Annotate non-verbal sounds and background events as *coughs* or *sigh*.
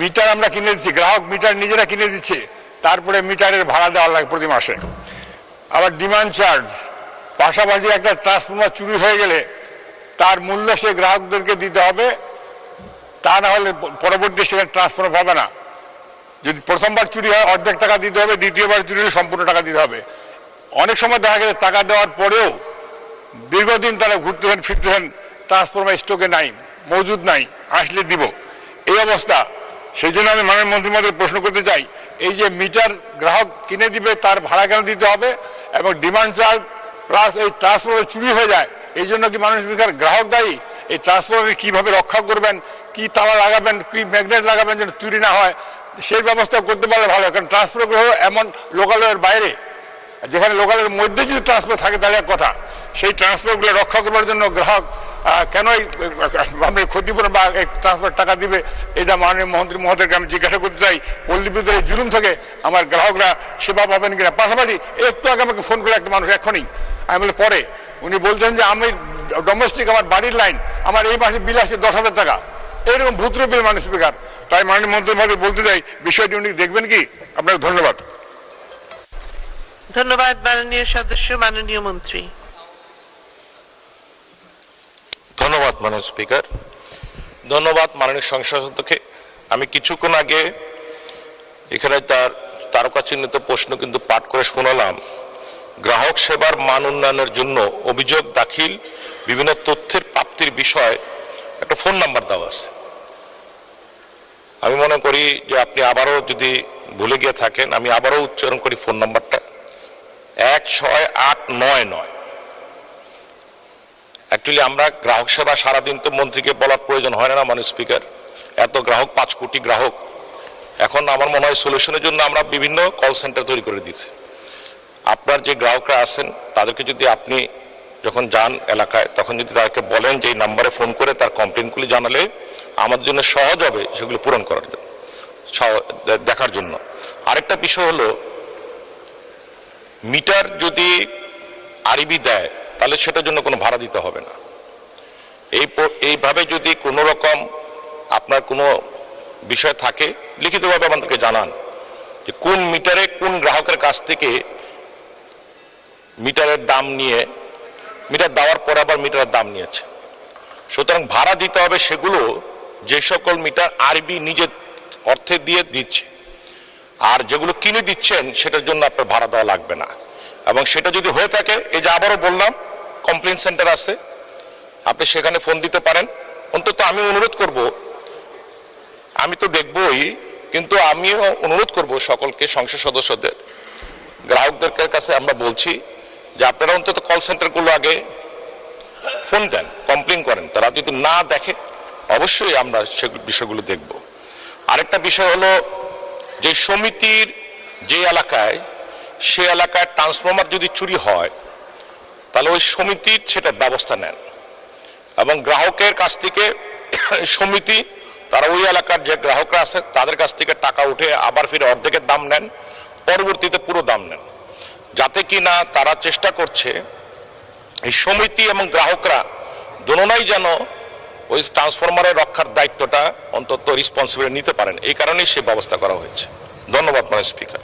Metre আমরা কিনে দিচ্ছি, গ্রাহক মিটার নিজেরা কিনে দিচ্ছে, তারপরে মিটারের ভাড়া দেওয়া লাগে প্রতি মাসে। আবার ডিমান্ড চার্জ পাশাপাশি একটা ট্রান্সফর্মার চুরি হয়ে গেলে তার মূল্য সে গ্রাহকদেরকে দিতে হবে, তা না হলে পরবর্তী সেখানে ট্রান্সফার পাবে না। যদি প্রথমবার চুরি হয়, অর্ধেক টাকা দিতে হবে, দ্বিতীয়বার চুরি হলে সম্পূর্ণ টাকা দিতে হবে। অনেক সময় দেখা গেছে টাকা দেওয়ার পরেও দীর্ঘদিন তারা ঘুরতেছেন, ফিরতেছেন ট্রান্সফরমার স্টকে নাই, মজুদ নাই, আসলে দিব। এই অবস্থা। সেই জন্য আমি মাননীয় মন্ত্রী মহোদয় প্রশ্ন করতে চাই, এই যে মিটার গ্রাহক কিনে দিবে, তার ভাড়া কেন দিতে হবে? এবং ডিমান্ড চার্জ প্লাস এই ট্রান্সফরমার চুরি হয়ে যায়, এই জন্য কি মানুষ গ্রাহক দায়ী? এই ট্রান্সফরমারকে কীভাবে রক্ষা করবেন? কি তালা লাগাবেন? কি ম্যাগনেট লাগাবেন যেন চুরি না হয়? সেই ব্যবস্থা করতে পারলে ভালো কারণ ট্রান্সফার হলো এমন লোকালয়ের বাইরে, যেখানে লোকালের মধ্যে যদি ট্রান্সফার থাকে তাহলে কথা, সেই ট্রান্সফারগুলো রক্ষা করবার জন্য গ্রাহক কেন এই আমি ক্ষতিপূরণ বা ট্রান্সফার টাকা দিবে, এটা মাননীয় মন্ত্রী মহোদয়কে আমি জিজ্ঞাসা করতে চাই। পল্লী বিদ্যুতের জুলুম থেকে আমার গ্রাহকরা সেবা পাবেন কিনা? পাশাপাশি একটু আগে আমাকে ফোন করে একটা মানুষ এখনই আমি বলে, পরে। উনি বলছেন যে, আমি ডোমেস্টিক আমার বাড়ির লাইন আমার এই মাসে বিল আসছে দশ হাজার টাকা। এরকম ভূত্র বিল মানুষ স্পিকার তাই মাননীয় মন্ত্রী মহোদয় বলতে চাই, বিষয়টি উনি দেখবেন কি? আপনাকে ধন্যবাদ। ধন্যবাদ মাননীয় সদস্য, মাননীয় মন্ত্রী। ধন্যবাদ মাননীয় স্পিকার। ধন্যবাদ মাননীয় সংসদ সদস্যকে আমি কিছুক্ষণ আগে এখানে তার তারকা চিহ্নিত প্রশ্ন কিন্তু পাঠ করে শোনালাম। গ্রাহক সেবার মান উন্নয়নের জন্য অভিযোগ দাখিল, বিভিন্ন তথ্যের প্রাপ্তির বিষয় একটা ফোন নাম্বার দেওয়া আছে। আমি মনে করি যে আপনি আবারও যদি ভুলে গিয়ে থাকেন, আমি আবারও উচ্চারণ করি ফোন নাম্বারটা। এক ছয় আট নয় নয়। অ্যাকচুয়ালি আমরা গ্রাহক সেবা সারাদিন তো মন্ত্রীকে বলার প্রয়োজন হয় না মানে স্পিকার এত গ্রাহক, পাঁচ কোটি গ্রাহক। এখন আমার মনে হয় সলিউশনের জন্য আমরা বিভিন্ন কল সেন্টার তৈরি করে দিচ্ছি আপনার যে গ্রাহকরা আছেন, তাদেরকে যদি আপনি যখন যান এলাকায়, তখন যদি তাদেরকে বলেন যে এই নাম্বারে ফোন করে তার কমপ্লেনগুলি জানালে, আমাদের জন্য সহজ হবে সেগুলো পূরণ করার জন্য দেখার জন্য। আরেকটা বিষয় হলো, মিটার যদি আরবি দেয় তাহলে সেটার জন্য কোনো ভাড়া দিতে হবে না। এই এইভাবে যদি কোনো রকম আপনার কোনো বিষয় থাকে, লিখিতভাবে আমাদেরকে জানান যে কোন মিটারে কোন গ্রাহকের কাছ থেকে মিটারের দাম নিয়ে, মিটার দেওয়ার পরে আবার মিটারের দাম নিয়েছে। সুতরাং ভাড়া দিতে হবে সেগুলো যে সকল মিটার আরবি নিজের অর্থে দিয়ে দিচ্ছে, আর যেগুলো কিনে দিচ্ছেন সেটার জন্য আপনার ভাড়া দেওয়া লাগবে না। এবং সেটা যদি হয়ে থাকে, এই যে আবারও বললাম কমপ্লেন সেন্টার আছে। আপনি সেখানে ফোন দিতে পারেন। অন্তত আমি অনুরোধ করব, আমি তো দেখবই, কিন্তু আমিও অনুরোধ করব সকলকে, সংসদ সদস্যদের গ্রাহকদের কাছে আমরা বলছি যে আপনারা অন্তত কল সেন্টারগুলো আগে ফোন দেন কমপ্লেন করেন। তারা যদি না দেখে, অবশ্যই আমরা সেগুলো বিষয়গুলো দেখব। আরেকটা বিষয় হলো যে সমিতির যে এলাকায়, সে এলাকায় ট্রান্সফরমার যদি চুরি হয় তাহলে ওই সমিতির সেটা ব্যবস্থা নেন। এবং গ্রাহকের কাছ থেকে *coughs* সমিতি, তারা ওই এলাকার যে গ্রাহকরা আছে, তাদের কাছ থেকে টাকা উঠে আবার ফিরে অর্ধেকের দাম নেন, পরবর্তীতে পুরো দাম নেন। যাতে কি না তারা চেষ্টা করছে, এই সমিতি এবং গ্রাহকরা দোনোনাই যেন ওই ট্রান্সফরমারের রক্ষার দায়িত্বটা অন্তত রেসপন্সিবিলিটি নিতে পারেন। এই কারণেই সে ব্যবস্থা করা হয়েছে। ধন্যবাদ মানে স্পিকার।